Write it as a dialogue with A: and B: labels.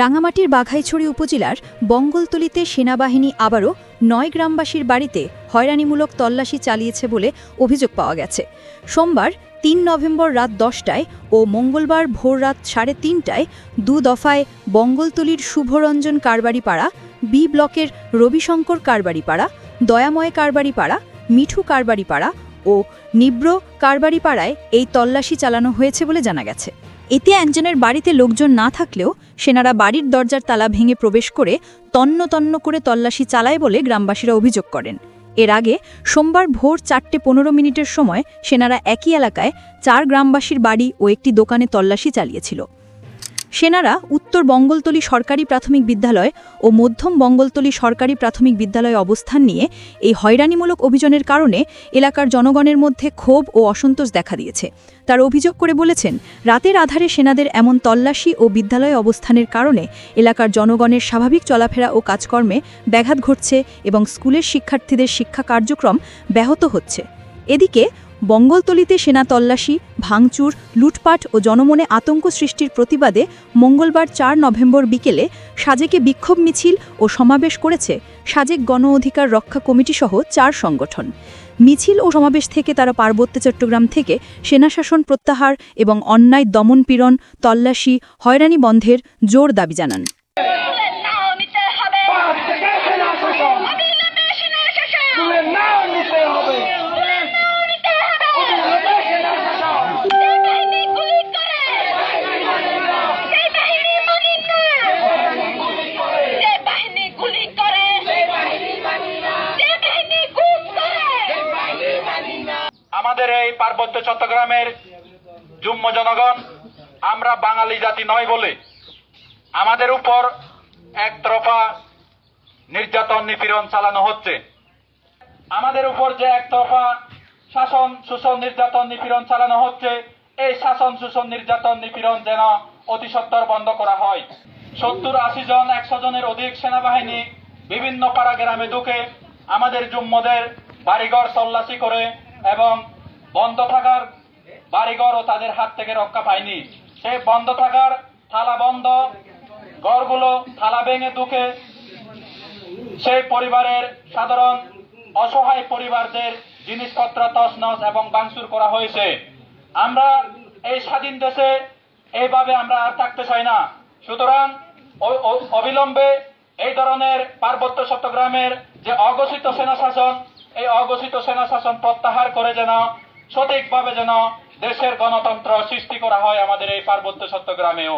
A: রাঙামাটির বাঘাইছড়ি উপজেলার বঙ্গলতলিতে সেনাবাহিনী আবারও নয় গ্রামবাসীর বাড়িতে হয়রানিমূলক তল্লাশি চালিয়েছে বলে অভিযোগ পাওয়া গেছে। সোমবার তিন নভেম্বর রাত দশটায় ও মঙ্গলবার ভোর রাত সাড়ে তিনটায় দু দফায় বঙ্গলতলির শুভরঞ্জন কারবারিপাড়া, বি ব্লকের রবিশঙ্কর কারবারিপাড়া, দয়াময় কারবারিপাড়া, মিঠু কারবারিপাড়া ও নিব্র কারবারিপাড়ায় এই তল্লাশি চালানো হয়েছে বলে জানা গেছে। এতে একজনের বাড়িতে লোকজন না থাকলেও সেনারা বাড়ির দরজার তালা ভেঙে প্রবেশ করে তন্ন তন্ন করে তল্লাশি চালায় বলে গ্রামবাসীরা অভিযোগ করেন। এর আগে সোমবার ভোর চারটে পনেরো মিনিটের সময় সেনারা একই এলাকায় চার গ্রামবাসীর বাড়ি ও একটি দোকানে তল্লাশি চালিয়েছিল। সেনারা উত্তর বঙ্গলতলি সরকারি প্রাথমিক বিদ্যালয় ও মধ্যম বঙ্গলতলি সরকারি প্রাথমিক বিদ্যালয়ে অবস্থান নিয়ে এই হয়রানিমূলক অভিযানের কারণে এলাকার জনগণের মধ্যে ক্ষোভ ও অসন্তোষ দেখা দিয়েছে। তার অভিযোগ করে বলেছেন, রাতের আধারে সেনাদের এমন তল্লাশি ও বিদ্যালয়ে অবস্থানের কারণে এলাকার জনগণের স্বাভাবিক চলাফেরা ও কাজকর্মে ব্যাঘাত ঘটছে এবং স্কুলের শিক্ষার্থীদের শিক্ষা কার্যক্রম ব্যাহত হচ্ছে। এদিকে বঙ্গলতলিতে সেনা তল্লাশি, ভাঙচুর, লুটপাট ও জনমনে আতঙ্ক সৃষ্টির প্রতিবাদে মঙ্গলবার চার নভেম্বর বিকেলে সাজেকে বিক্ষোভ মিছিল ও সমাবেশ করেছে সাজেক গণ অধিকার রক্ষা কমিটিসহ চার সংগঠন। মিছিল ও সমাবেশ থেকে তারা পার্বত্য চট্টগ্রাম থেকে সেনাশাসন প্রত্যাহার এবং অন্যায় দমনপীড়ন তল্লাশি, হয়রানি বন্ধের জোর দাবি জানান।
B: আমাদের এই পার্বত্য চট্টগ্রামের যুম্ম জনগণ, আমরা বাঙালি জাতি নয় বলে আমাদের উপর একতরফা নির্যাতন, নিপীড়ন চালানো হচ্ছে। আমাদের উপর যে একতরফা শাসন শোষণ নির্যাতন, নিপীড়ন চালানো হচ্ছে, এই শাসন শোষণ নির্যাতন, নিপীড়ন যেন অতি সত্বর বন্ধ করা হয়। সত্তর আশি জন, একশো জনের অধিক সেনাবাহিনী বিভিন্ন পাড়া গ্রামে ঢুকে আমাদের জুম্মদের বাড়িঘর তল্লাশি করে এবং বন্ধ থাকার বাড়িঘরও তাদের হাত থেকে রক্ষা পায়নি। সেই বন্ধ থাকার থালা বন্ধ, ঘরগুলো থালা ভেঙে ঢুকে সেই পরিবারের সাধারণ অসহায় পরিবারদের জিনিসপত্র তছনছ এবং বাংচুর করা হয়েছে। আমরা এই স্বাধীন দেশে এইভাবে আমরা আর থাকতে চাই না। সুতরাং অবিলম্বে এই ধরনের পার্বত্য চট্টগ্রামের যে অঘোষিত সেনা শাসন এই অঘোষিত সেনা শাসন প্রত্যাহার করে যেন সঠিকভাবে যেন দেশের গণতন্ত্র সৃষ্টি করা হয় আমাদের এই পার্বত্য চট্টগ্রামেও